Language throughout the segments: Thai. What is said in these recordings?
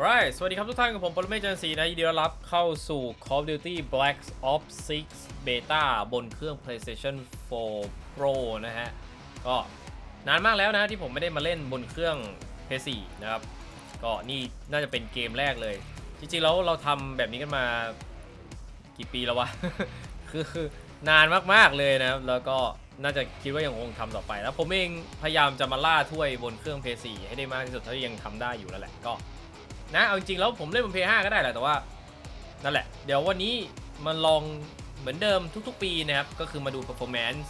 Alright สวัสดีครับทุกท่านกับผมปรเมศจันทร์ศรีนะยินดีต้อนรับเข้าสู่ Call of Duty Black Ops 6 Beta บนเครื่อง PlayStation 4 Pro นะฮะ ก็นานมากแล้วนะที่ผมไม่ได้มาเล่นบนเครื่อง PS4 นะครับ ก็นี่น่าจะเป็นเกมแรกเลย จริงๆแล้วเราทำแบบนี้กันมากี่ปีแล้ววะ คือคือนานมากๆเลยนะครับแล้วก็น่าจะคิดว่ายังคงทำต่อไป แล้วผมเองพยายามจะมาล่าถ้วยบนเครื่อง PS4 ให้ได้มากที่สุดเท่าที่ยังทำได้อยู่แล้วแหละก็ นะเอาจริงๆแล้วผมเล่นบน PS5 ก็ได้แหละแต่ว่านั่นแหละ เดี๋ยววันนี้มันลองเหมือนเดิมทุกๆ ปีนะครับ ก็คือมาดู performance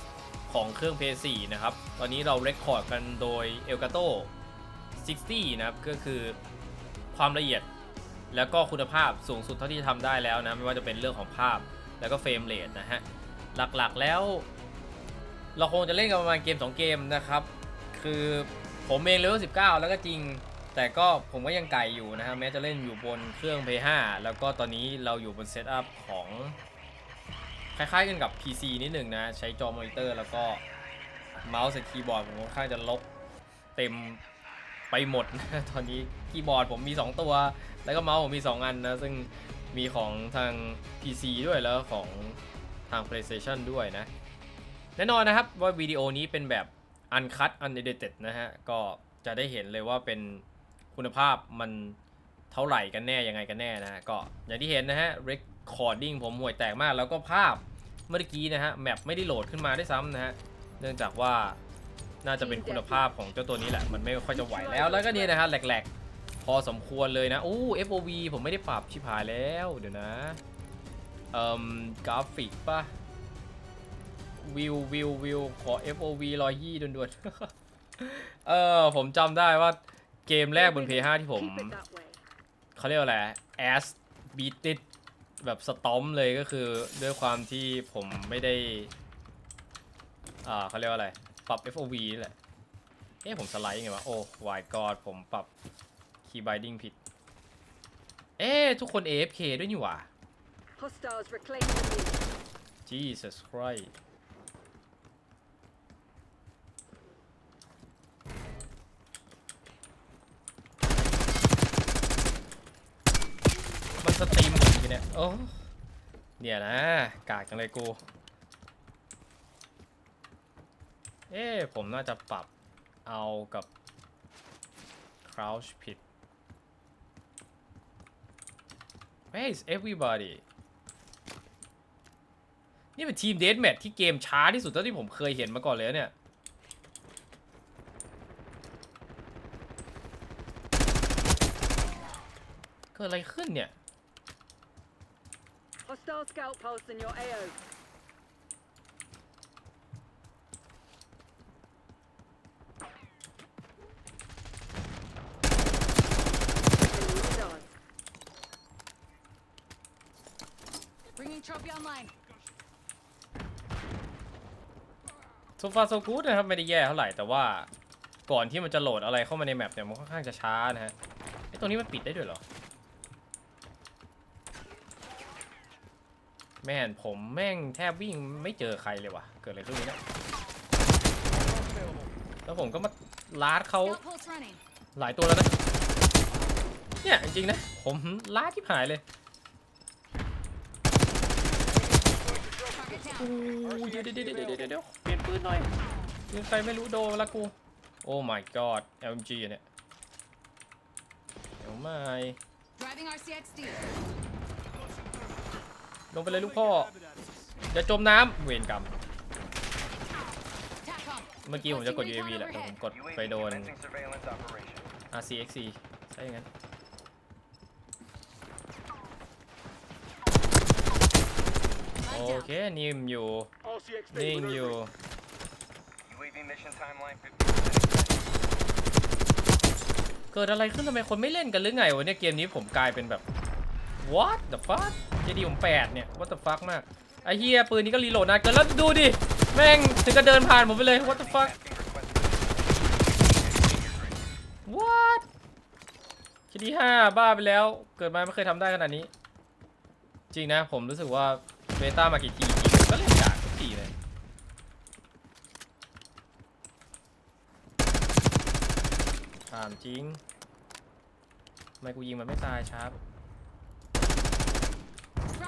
ของเครื่อง PS4 นะครับ ตอนนี้เรา record กันโดย Elgato 60 นะครับ ก็คือความละเอียดแล้วก็คุณภาพสูงสุดเท่าที่ทำได้แล้วนะ ไม่ว่าจะเป็นเรื่องของภาพแล้วก็เฟรมเรทนะฮะ หลักๆแล้ว เราคงจะเล่นกันประมาณเกม 2 เกมนะครับ คือผมเองเลเวล19 แล้วก็จริง แต่ก็ผมก็ยังไก่อยู่นะฮะแม้จะเล่นอยู่บนเครื่อง PS5 แล้วก็ตอนนี้เราอยู่บนเซตอัพของ คล้ายๆกันกับ PC นิดหนึ่งนะ ใช้จอมอนิเตอร์แล้วก็เมาส์กับคีย์บอร์ดผมค่อนข้างจะลบเต็มไปหมดนะตอนนี้คีย์บอร์ดผมมี 2 ตัว แล้วก็เมาส์ผมมี 2 อันนะ ซึ่งมีของทาง PC ด้วยแล้วของทาง PlayStation ด้วยนะ แน่นอนนะครับว่าวิดีโอนี้เป็นแบบ uncut unedited นะฮะ ก็จะได้เห็นเลยว่าเป็น คุณภาพมันเท่าไหร่กันแน่ยังไงกันแน่นะฮะก็อย่างที่เห็นนะฮะ recording ผมห่วยแตกมาก แล้วก็ภาพเมื่อกี้นะฮะแมปไม่ได้โหลดขึ้นมาได้ซ้ำนะฮะเนื่องจากว่าน่าจะเป็นคุณภาพของเจ้าตัวนี้แหละ มันไม่ค่อยจะไหวแล้วแล้วก็เนี่ยนะฮะแหลกๆ พอสมควรเลยนะอู้ FOV ผมไม่ได้ปรับชิบหายแล้วเดี๋ยวนะเอ่มกราฟิกปะวิววิววิวขอ FOV รอยยี่ด่วนๆเออผมจำได้ว่า เกมแรกบน PS5 ที่ผม Keep it that way. เขาเรียกว่าอะไร ass beated แบบสตอมเลยก็คือด้วยความที่ผมไม่ได้ อ่าเขาเรียกว่าอะไร ปรับ FOV นี่แหละ เอ๊ะผมสไลด์ไงวะ โอ้ my god ผมปรับ key binding ผิด เอ๊ะทุกคน AFK ด้วยนี่หว่า Hostiles reclaiming the lead. Jesus Christ สตรีมผมอยู่เนี่ยโอ้เนี่ยนะ กากจังเลยกู เอ๊ผมน่าจะปรับเอากับ crouch ผิด Where is everybody นี่เป็นทีมเดสแมทที่เกมช้าที่สุดเท่าที่ผมเคยเห็นมาก่อนเลยเนี่ยเกิดอะไรขึ้นเนี่ย Hostile scout pulse in your AO. Enemy done. Bringing trophy online. โซฟาโซกูดนะครับ ไม่ได้แย่เท่าไหร่แต่ว่าก่อนที่มันจะโหลดอะไรเข้ามาในแมปเนี่ยมันค่อนข้างจะช้านะฮะไอ้ตรงนี้มันปิดได้ด้วยเหรอ แม่นผมแม่งแทบวิ่งไม่เจอใครเลยว่ะ เกิดอะไรขึ้นวะเนี่ยแล้วผมก็มาลาดเขา Scout pulse running. หลายตัวแล้วนะ เนี่ยจริงๆนะ ผมลาดที่หายเลย Target โอ้ down. ยเดี๋ยวเดี๋ยวเดี๋ยวเดี๋ยวเดี๋ยวเปลี่ยนปืนหน่อยยิงใครไม่รู้โดนละกู โอ้ my god LMG อะเนี่ย เดี๋ยวไม่ Driving RCXD. ล งไปเลยลูกพ่ออย่าจมน้ำเวรกรรม TACOM. เมื่อกี้ผมจะกด UAV แหละแต่ผมกดไปโดน commencing surveillance operation. RCXC ใช่งั้น Light โอ down. เคนิ่มอยู่นิ่งอยู่ UAV mission timeline 50เกิดอะไรขึ้นทำไมคนไม่เล่นกันหรือไงวะเนี่ยเกมนี้ผมกลายเป็นแบบ what the fuck เจดีผมแปดเนี่ย what the fuck มากไอ้เฮียปืนนี้ก็รีโหลดนาเกินแล้วดูดิแม่งถึงก็เดินผ่านผมไปเลย what the fuck what คิดที่ห้าบ้าไปแล้ว เกิดมาไม่เคยทำได้ขนาดนี้ จริงนะผมรู้สึกว่าเบต้ามากี่ทีก็เล่นยากทุกทีเลยถามจริงทำไมกูยิงมันไม่ตายช้า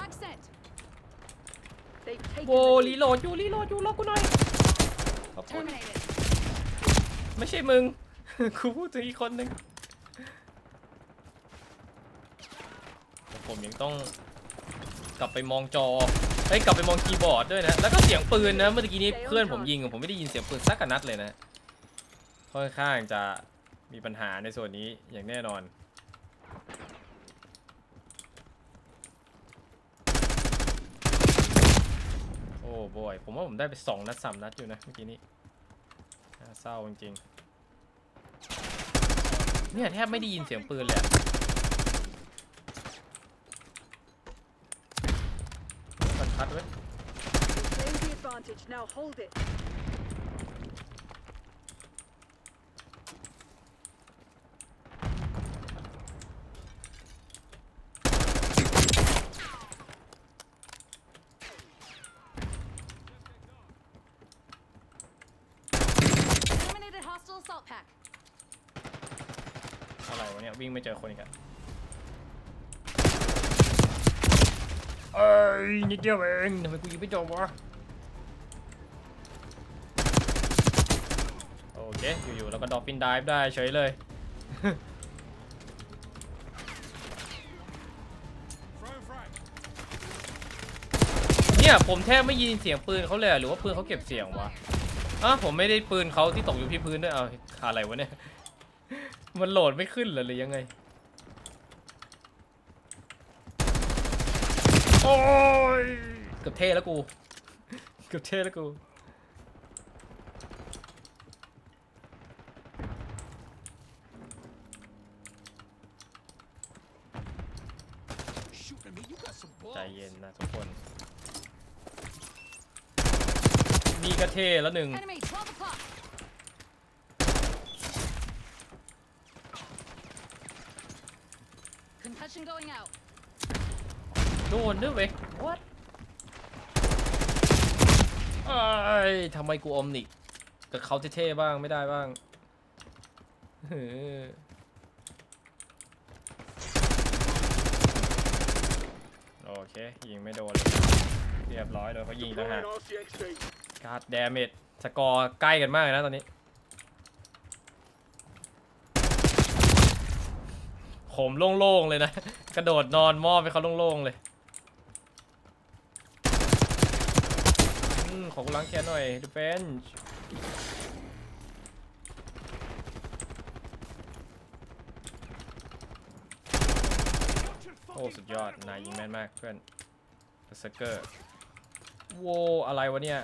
Frag sent. They've taken โว the รี lead. โหลดอยู่รีโหลดอยู่รอกูหน่อยขอบคุณ Terminated. ไม่ใช่มึง กูพูดถึงอีกคนนึงผมยังต้องกลับไปมองจอเฮ้ยกลับไปมองคีย์บอร์ดด้วยนะ แล้วก็เสียงปืนนะ เมื่อกี้นี้เพื่อนผมยิงอะผมไม่ได้ยินเสียงปืนสักกะนัดเลยนะ ค่อนข้างจะมีปัญหาในส่วนนี้อย่างแน่นอน อ้บอย ผมว่าผมได้ไปสองนัดสามนัดอยู่นะเมื่อกี้นี้น่าเศร้าจริงๆเนี่ยแทบไม่ได้ยินเสียงปืนเลยอะมันคัดไว้ย Claim the advantage. Now hold it. Eliminated hostile assault pack. อะไรวะ เนี่ยวิ่งไม่เจอคนอีกอะเอ้ยนิดเดียวเองทำไมกูยิงไม่จบวะโอเคอยู่ๆแล้วก็ดอฟฟินดิฟได้เฉยเลย เนี่ยผมแทบไม่ยินเสียงปืนเขาเลยอะหรือว่าปืนเขาเก็บเสียงวะอะผมไม่ได้ปืนเขาที่ตกอยู่ที่พื้นด้วยเอาอะไรวะเนี่ย มันโหลดไม่ขึ้นเหรอหรือยังไง โอ้ยเกือบเท่แล้วกู เกือบเท่แล้วกูใจเย็นนะทุกคน นี่ก็เท่แล้วหนึ่ง Enemy 12 o'clock. Concussion going out. โดนด้วยเว้ย what เอ้ยทำไมกูอมนิกกับเขาเท่ๆบ้างไม่ได้บ้างเฮ้อโอเค ยิงไม่โดนเลยเรียบร้อยโดนเขายิงต่างหากการ์ดแดเมจสกอร์ใกล้กันมากเลยนะตอนนี้ ผมโล่งๆเลยนะ กระโดดนอนมอบไปเขาโล่งๆเลยอขอกูล้างแค้นหน่อยดูเฟนช์โอ้สุดยอด นายยิงแม่นมากเพื่อนเบอร์เซอร์เกอร์โวอะไรวะเนี่ย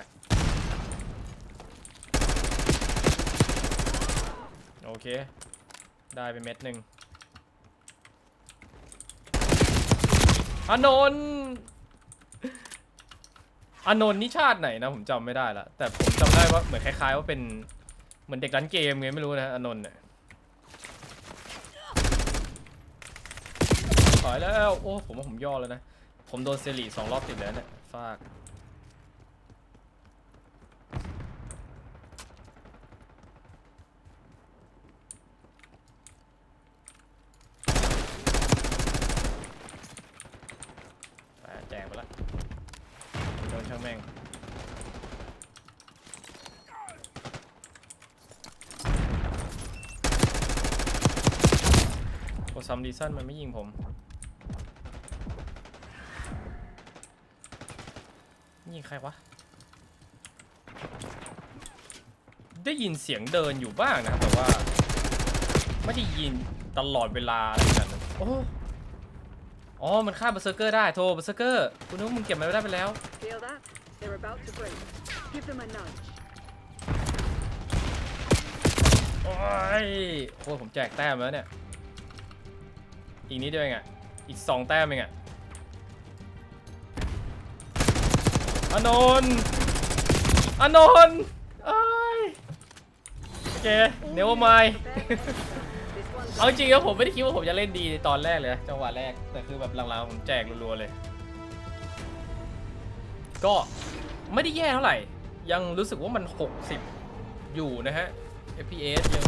โอเค ได้ไปเม็ดหนึ่ง อานนท์อานนท์นี่ชาติไหนนะผมจำไม่ได้ละแต่ผมจำได้ว่าเหมือนคล้ายๆว่าเป็นเหมือนเด็กร้านเกมไงไม่รู้นะอานนท์เนี่ยถอยแล้วโอ้ผมว่าผมย่อแล้วนะ ผมโดนเซรีสองรอบติดแล้วเนี่ยฟาก อ่าแจกไปละโดนช่างแม่ง โอซัมดีซันมันไม่ยิงผม ยิงใครวะ ได้ยินเสียงเดินอยู่บ้างนะ แต่ว่า ไม่ได้ยินตลอดเวลาอะไรขนาดนั้นโอ้อ๋อ มันฆ่าเบอร์เซอร์เกอร์ได้โทรเบอร์เซอร์เกอร์คุณนึกว่ามึงเก็บมันไว้ได้ไปแล้ว Feel that? They're about to break. Give them a nudge. โอ้ยโอ้ยผมแจกแต้มแล้วเนี่ย อีกนิดเดียวเองอะ อีกสองแต้มเองอะอานนท์อานนท์เอ้ยโอเคเนวไม This one's เอาจริงๆแล้วผมไม่ได้คิดว่าผมจะเล่นดีในตอนแรกเลยนะจังหวะแรก แต่คือแบบหลังๆผมแจกรัวๆเลย ก็ไม่ได้แย่เท่าไหร่ ยังรู้สึกว่ามัน 60 อยู่นะฮะ FPS ยัง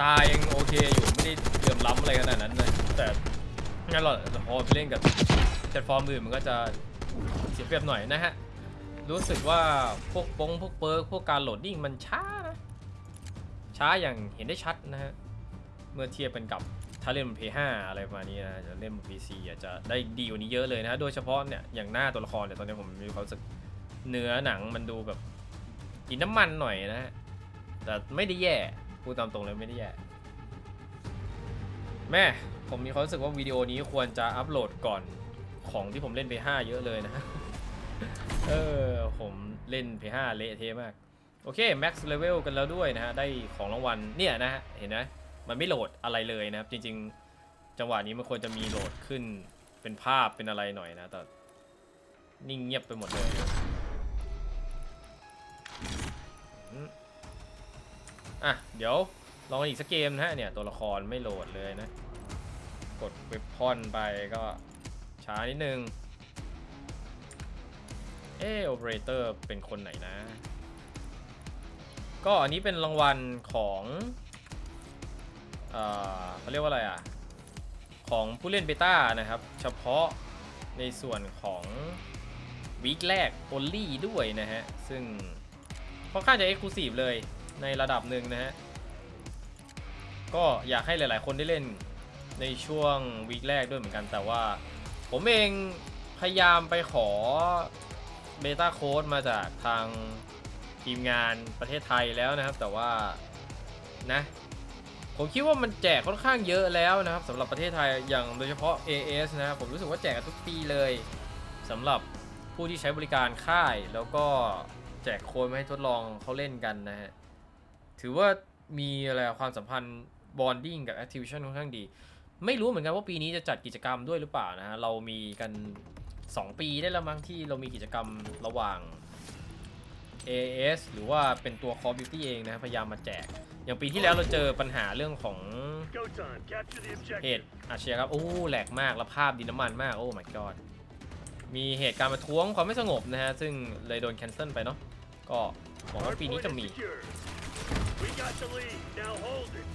ตายังโอเคอยู่ไม่ได้เหลื่อมล้ำอะไรขนาดนั้นเลยแต่งั้นเราพอไปเล่นกับแพลตฟอร์มอื่นมันก็จะเสียเปรียบหน่อยนะฮะ รู้สึกว่าพวกปงพวกเปิร์กพวกการโหลดดิ้งมันช้านะ ช้าอย่างเห็นได้ชัดนะฮะ เมื่อเทียบกันกับถ้าเล่นบน PS5 อะไรประมาณนี้นะจะเล่นบน PC อาจจะได้ดีกว่านี้เยอะเลยนะฮะโดยเฉพาะเนี่ยอย่างหน้าตัวละครเนี่ยตอนนี้ผมมีความรู้สึกเนื้อหนังมันดูแบบกินน้ำมันหน่อยนะฮะแต่ไม่ได้แย่ พูดตามตรงเลยไม่ได้แย่ แม่ ผมมีความรู้สึกว่าวิดีโอนี้ควรจะอัปโหลดก่อนของที่ผมเล่นไป5เยอะเลยนะเออ ผมเล่นไป5เละเทะมาก โอเค max level กันแล้วด้วยนะฮะ ได้ของรางวัลเนี่ยนะฮะ เห็นไหมมันไม่โหลดอะไรเลยนะครับ จริง ๆ จังหวะนี้มันควรจะมีโหลดขึ้นเป็นภาพเป็นอะไรหน่อยนะ แต่นิ่งเงียบไปหมดเลย อะ เดี๋ยวลองอีกสักเกมนะฮะเนี่ยตัวละครไม่โหลดเลยนะ กดเว็บพอนไปก็ช้านิดนึง เออโอเปอเรเตอร์เป็นคนไหนนะ ก็อันนี้เป็นรางวัลของเอ่อเขาเรียกว่าอะไรอะ ของผู้เล่นเบต้านะครับ เฉพาะในส่วนของวีคแรก only ด้วยนะฮะ ซึ่งค่อนข้างจะ exclusive เลย ในระดับหนึ่งนะฮะ ก็อยากให้หลายๆ คนได้เล่นในช่วงวีคแรกด้วยเหมือนกัน แต่ว่าผมเองพยายามไปขอเบต้าโค้ดมาจากทางทีมงานประเทศไทยแล้วนะครับ แต่ว่านะผมคิดว่ามันแจกค่อนข้างเยอะแล้วนะครับสำหรับประเทศไทยอย่างโดยเฉพาะ AS นะครับผมรู้สึกว่าแจกทุกปีเลยสำหรับผู้ที่ใช้บริการค่ายแล้วก็แจกโค้ดมาให้ทดลองเขาเล่นกันนะฮะ ถือว่ามีอะไรความสัมพันธ์บอนดิ้งกับ Activision ค่อนข้างดี ไม่รู้เหมือนกันว่าปีนี้จะจัดกิจกรรมด้วยหรือเปล่านะฮะ เรามีกัน 2 ปีได้แล้วมั้งที่เรามีกิจกรรมระหว่าง AS หรือว่าเป็นตัว Call of Duty เองนะ พยายามมาแจก อย่างปีที่แล้วเราเจอปัญหาเรื่องของเหตุอาชญากรรมโอ้แหลกมากแล้วภาพดินน้ำมันมาก โอ้ my god มีเหตุการณ์ประท้วงความไม่สงบนะฮะ ซึ่งเลยโดนแคนเซิลไปเนาะก็หวังว่าปีนี้จะมี We got the lead. Now hold it.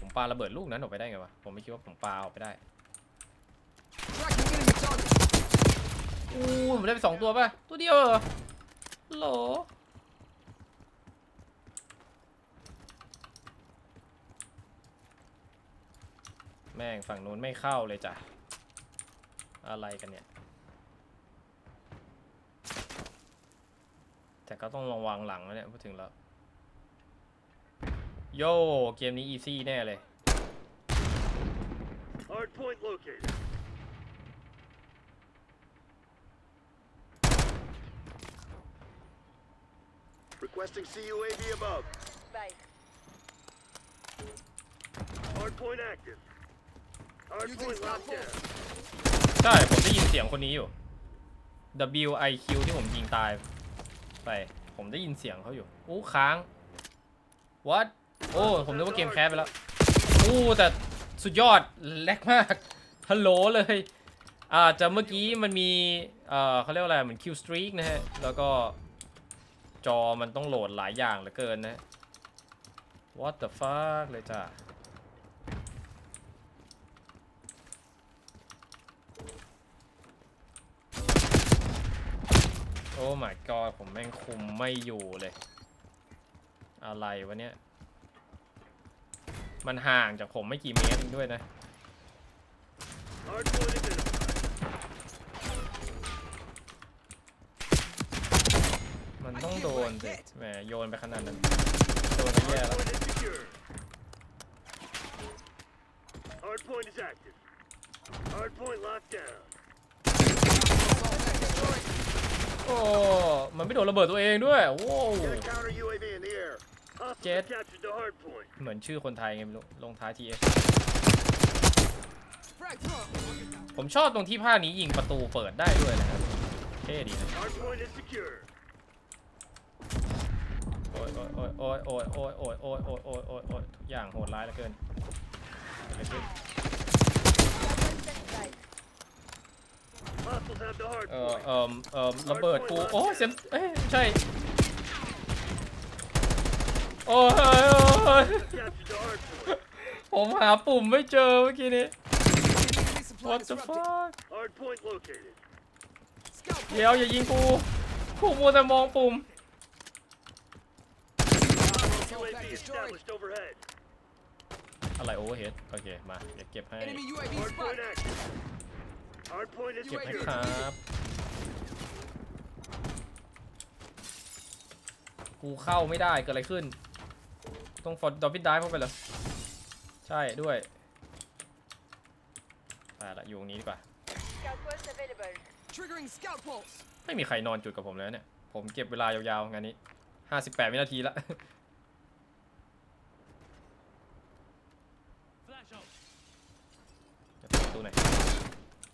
ผมปาระเบิดลูกนั้นออกไปได้ไงวะ ผมไม่คิดว่าผมปาออกไปได้อู้ผมได้ไปสองตัวป่ะ ตัวเดียวเหรอโหลแม่งฝั่งนู้นไม่เข้าเลยจ้ะ อะไรกันเนี่ย แต่ก็ต้องระวังหลังแล้วเนี่ยพูดถึงแล้ว โย่เกมนี้อีซี่แน่เลย Hardpoint located. Requesting CUAV above. Bye. Hardpoint active. Hardpoint locked down. ใช่ ผมได้ยินเสียงคนนี้อยู่ W I Q ที่ผมยิงตาย ไป ผมได้ยินเสียงเขาอยู่อู้ค้าง what โอ้ ผมนึกว่าเกมแคสไปแล้ว อู้แต่สุดยอดแลกมากฮัลโหลเลยอ่าจะเมื่อกี้มันมีเอ่อเขาเรียกว่าอะไร เหมือน kill streak นะฮะ แล้วก็จอมันต้องโหลดหลายอย่างเหลือเกินนะ what the fuck เลยจ้ะ โอ้ my god ผมแม่งคุมไม่อยู่เลย อะไรวะเนี่ย มันห่างจากผมไม่กี่เมตรเองด้วยนะ มันต้องโดนสิแหมโยนไปขนาดนั้น โดนไปแย่แล้ว Hardpoint is active. Hardpoint locked down. โอ้มันไม่โดนระเบิดตัวเองด้วยโว้ว Get a counter UAV in the air. Hostiles Jet. have captured the hardpoint. เหมือนชื่อคนไทยไงไม่รู้ลงท้าย TS ผมชอบตรงที่ภาคนี้ยิงประตูเปิดได้ด้วยนะครับเท่ดีนะ Hardpoint is secure. โอ้ยโอ้ยโอ้ยโอ้ยโอ้ยโอ้ยโอ้ยโอ้ยโอ้ยโอ้ยโอ้ยทุกอย่างโหดร้ายเหลือเกิน เกิดอะไรขึ้น Hostiles have the เออ hardpoint. เออเออระเบิดกูโอ้ยเซมเอ้ยไม่ใช่โอ้ยโอ้ยโอ้ย Captured the hard point. ผมหาปุ่มไม่เจอเมื่อกี้นี้ Enemy supply What the disrupted. fuck Hard point located. Scout point. เดี๋ยวอย่ายิงกูกูมัวแต่มองปุ่ม Hostile UAV pack destroyed. established overhead. อะไรโอเวอร์เฮดโอเค มา เดี๋ยวเก็บให้ Enemy UAV Hard point spotted. active. Hard point is เก็บให้ secured. ครับ กูเข้าไม่ได้เกิดอะไรขึ้น ต้องฟอร์ดอฟฟินได้เข้าไปเหรอ ใช่ด้วยไปละอยู่ตรงนี้ดีกว่า Scout post available. Triggering scout pulse. ไม่มีใครนอนจุดกับผมแล้วเนี่ย ผมเก็บเวลายาวๆงานนี้ 58 วินาทีละจะเปิดประตูไหนอยเ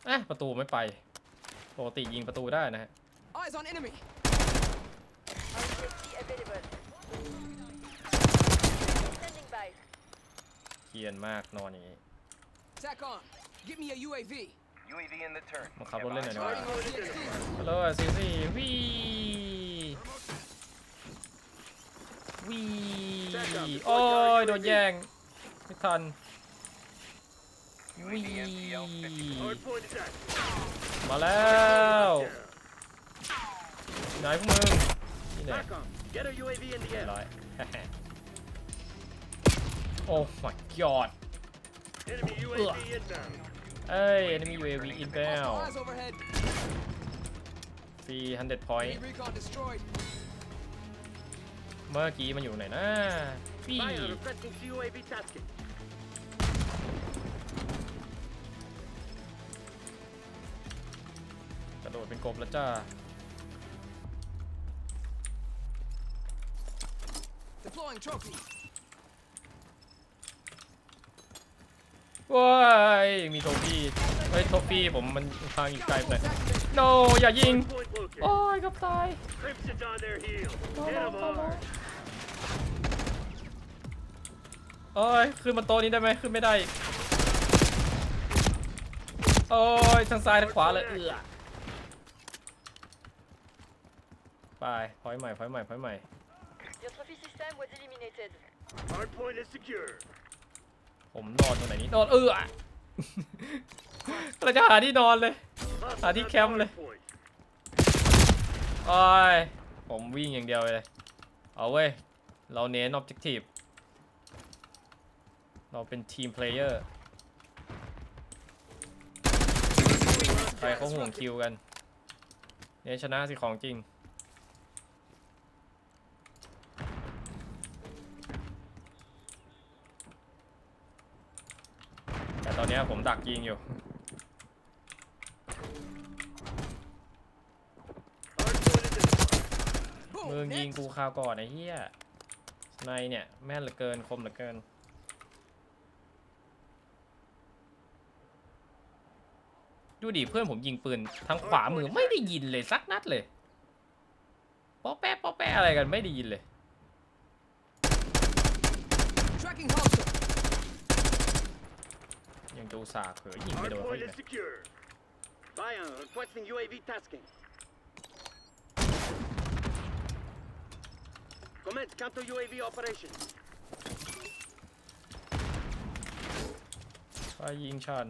อ๊ะประตูไม่ไปปกติยิงประตูได้นะฮะ Eyes on enemy. RCXD available. Standing by. เกรียนมากนอนอย่างนี้ Tack on. Get me a UAV. UAV in the turn. มาขับรถเล่นหน่อยดีกว่า Targeting objective. ฮัลโหลซีซีวีวีโอ้ยโดนแย่งไม่ทัน วี Hard point is active. มาแล้ว Down. ไหนพวกมึงนี่แน่ Back on. Get a UAV in the เรียบ air. ร้อยโอ้ my god Enemy UAV inbound. เอ้ย enemy UAV inbound Hostile eyes overhead. 300 point Enemy recon destroyed. เมื่อกี้มันอยู่ไหนนะฟี่ เป็นกบแล้วจ้า Deploying trophy. ว้ายมีโทฟี่เฮ้ยโทฟี่ผมมันทางอีกไกลไปหน่อย no อย่ายิง Hard point located. โอ้ยเกับตาย Crimson's on their heels. โอ้ Get 'em hard. โอ้ยขึ้นมาโต๊ะนี้ได้ไหมขึ้นไม่ได้อีกโอ้ยทางซ้ายทางขวาเลยเอือ ไปพอยใหม่พอยใหม่พอยใหม่ Your trophy system was eliminated. Hard point is secure. ผมนอนตรงไหนนี่นอนเอือเราจะหาที่นอนเลย Hostiles Ah, di have cam hard le. point. โอ้ยผมวิ่งอย่างเดียวเลย เอาเว้ย เราเน้น objective เราเป็นทีมเพลเยอร์ใครเขาห่วงคิวกัน เนี่ยชนะสิของจริง แต่ตอนเนี้ย ผมดักยิงอยู่ มึงยิงกูคราวก่อนไอ้เหี้ยในเนี่ย แม่นเหลือเกินคมเหลือเกิน ดูดิเพื่อนผมยิงปืนทางขวามือไม่ได้ยินเลยสักนัดเลยป๊อแป๊ะป๊อแป๊ะอะไรกันไม่ได้ยินเลย ยังจะอุตส่าห์เผลอยิงไม่ Hard โดนเขา point อีก is เลย secure. Bion requesting UAV tasking. Commence counter UAV operation. ไปยิงฉัน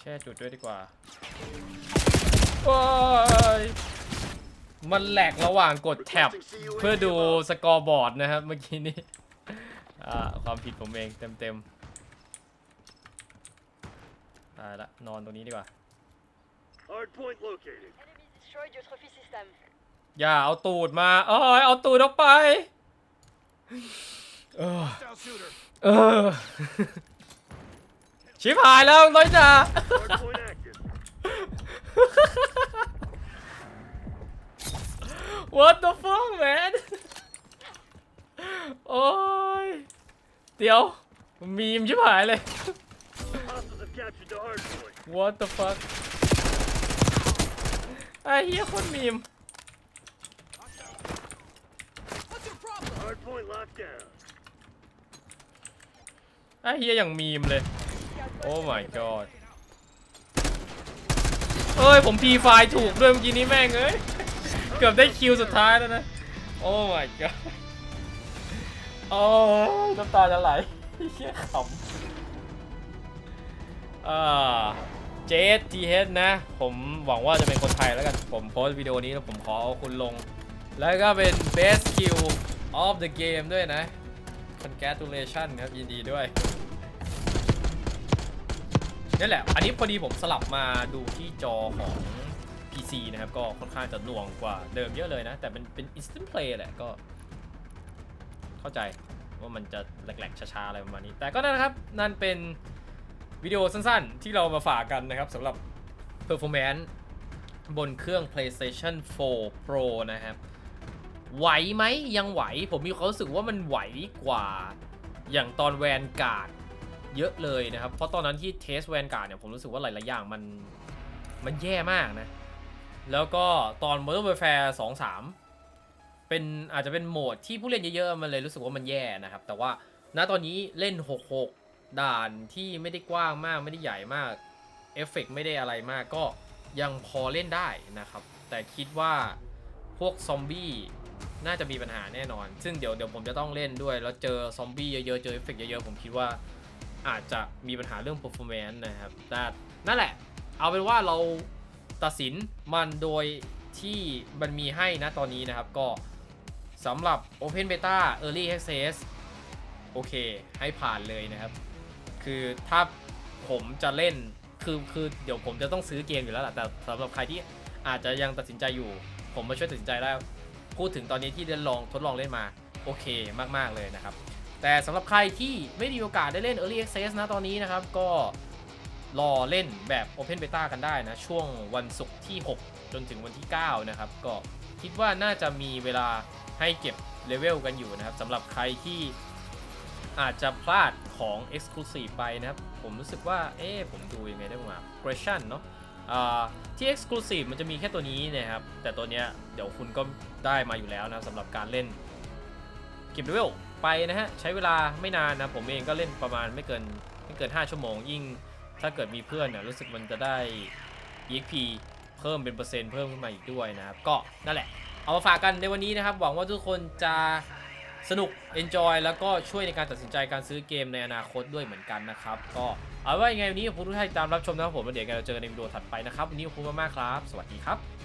แช่จุดด้วยดีกว่าโอ้ยมันแหลกระหว่างกดแท็บเพื่อดูสกอร์บอร์ดนะครับเมื่อกี้นี้ อ่าความผิดผมเองเต็มๆตายละนอนตรงนี้ดีกว่า Hard point located. Enemy destroyed your trophy system. อย่าเอาตูดมาเอ้ยเอาตูดออกไป เออ Hostile shooter. เออ ชิบหายแล้วน้อยจ่า Hard point active. What the fuck man โอ้ย เดี๋ยว มีมชิบหายเลย Hostiles have captured the hard point. What the fuck ไอ้เฮียโคนมีม What's your problem? Hard point locked down. ไอ้เฮียอย่างมีมเลย โอ้ my god เอ้ย ผมพีไฟล์ถูกด้วยเมื่อกี้นี้แม่งเอ้ย เกือบได้คิวสุดท้ายแล้วนะ โอ้ my god โอ้ยน้ำตาจะไหลเชี่ยขำอ่าเจสทีเฮดนะ ผมหวังว่าจะเป็นคนไทยแล้วกัน ผมโพสต์วิดีโอนี้แล้วผมขอเอาคุณลง แล้วก็เป็น best kill of the game ด้วยนะ congratulation ครับ ยินดีด้วยนั่นแหละ อันนี้พอดีผมสลับมาดูที่จอของ PC นะครับ ก็ค่อนข้างจะหน่วงกว่าเดิมเยอะเลยนะ แต่เป็นเป็น instant play แหละก็ เข้าใจว่ามันจะแหลกๆช้าๆอะไรประมาณนี้ แต่ก็นั่นนะครับ นั่นเป็นวิดีโอสั้นๆ ที่เรามาฝากกันนะครับสำหรับ performance บนเครื่อง PlayStation 4 Pro นะครับ ไหวไหมยังไหว ผมมีความรู้สึกว่ามันไหวกว่าอย่างตอนแวนการ์ดเยอะเลยนะครับ เพราะตอนนั้นที่เทสแวนการ์ดเนี่ยผมรู้สึกว่าหลายๆอย่างมันมันแย่มากนะ แล้วก็ตอน Modern Warfare 2 3 เป็นอาจจะเป็นโหมดที่ผู้เล่นเยอะๆมันเลยรู้สึกว่ามันแย่นะครับ แต่ว่าณตอนนี้เล่น 66 ด่านที่ไม่ได้กว้างมากไม่ได้ใหญ่มากเอฟเฟกต์ไม่ได้อะไรมากก็ยังพอเล่นได้นะครับ แต่คิดว่าพวกซอมบี้น่าจะมีปัญหาแน่นอน ซึ่งเดี๋ยวเดี๋ยวผมจะต้องเล่นด้วย แล้วเจอซอมบี้เยอะๆ เจอเอฟเฟกต์เยอะๆ ผมคิดว่าอาจจะมีปัญหาเรื่อง performance นะครับ แต่นั่นแหละ เอาเป็นว่าเราตัดสินมันโดยที่มันมีให้นะตอนนี้นะครับ ก็ สำหรับ Open Beta Early Access โอเค ให้ผ่านเลยนะครับ คือถ้าผมจะเล่น คือคือเดี๋ยวผมจะต้องซื้อเกมอยู่แล้วแหละแต่สำหรับใครที่อาจจะยังตัดสินใจอยู่ ผมมาช่วยตัดสินใจได้พูดถึงตอนนี้ที่ได้ลองทดลองเล่นมา โอเคมาก ๆ เลยนะครับ แต่สำหรับใครที่ไม่มีโอกาสได้เล่น Early Access นะตอนนี้นะครับ ก็รอเล่นแบบ Open Beta กันได้นะ ช่วงวันศุกร์ที่ 6 จนถึงวันที่ 9 นะครับ ก็คิดว่าน่าจะมีเวลา ให้เก็บเลเวลกันอยู่นะครับสำหรับใครที่อาจจะพลาดของ Exclusive ไปนะครับ ผมรู้สึกว่า เอ๊ผมดูยังไงได้บ้างอะ Progression เนาะอ่าที่ Exclusive มันจะมีแค่ตัวนี้นะครับ แต่ตัวเนี้ยเดี๋ยวคุณก็ได้มาอยู่แล้วนะสำหรับการเล่น เก็บเลเวลไปนะฮะ ใช้เวลาไม่นานนะ ผมเองก็เล่นประมาณไม่เกินไม่เกิน 5 ชั่วโมง ยิ่งถ้าเกิดมีเพื่อนเนี่ยรู้สึกมันจะได้ EXP เพิ่มเป็นเปอร์เซ็นต์เพิ่มขึ้นมาอีกด้วยนะครับ ก็นั่นแหละ เอามาฝากกันในวันนี้นะครับ หวังว่าทุกคนจะสนุก enjoy แล้วก็ช่วยในการตัดสินใจการซื้อเกมในอนาคตด้วยเหมือนกันนะครับ ก็เอาไว้ยังไงวันนี้ขอบคุณทุกท่านที่ตามรับชมนะครับผมแล้วเดี๋ยวกันเราเจอกันในวิดีโอถัดไปนะครับวันนี้ขอบคุณมากๆครับ สวัสดีครับ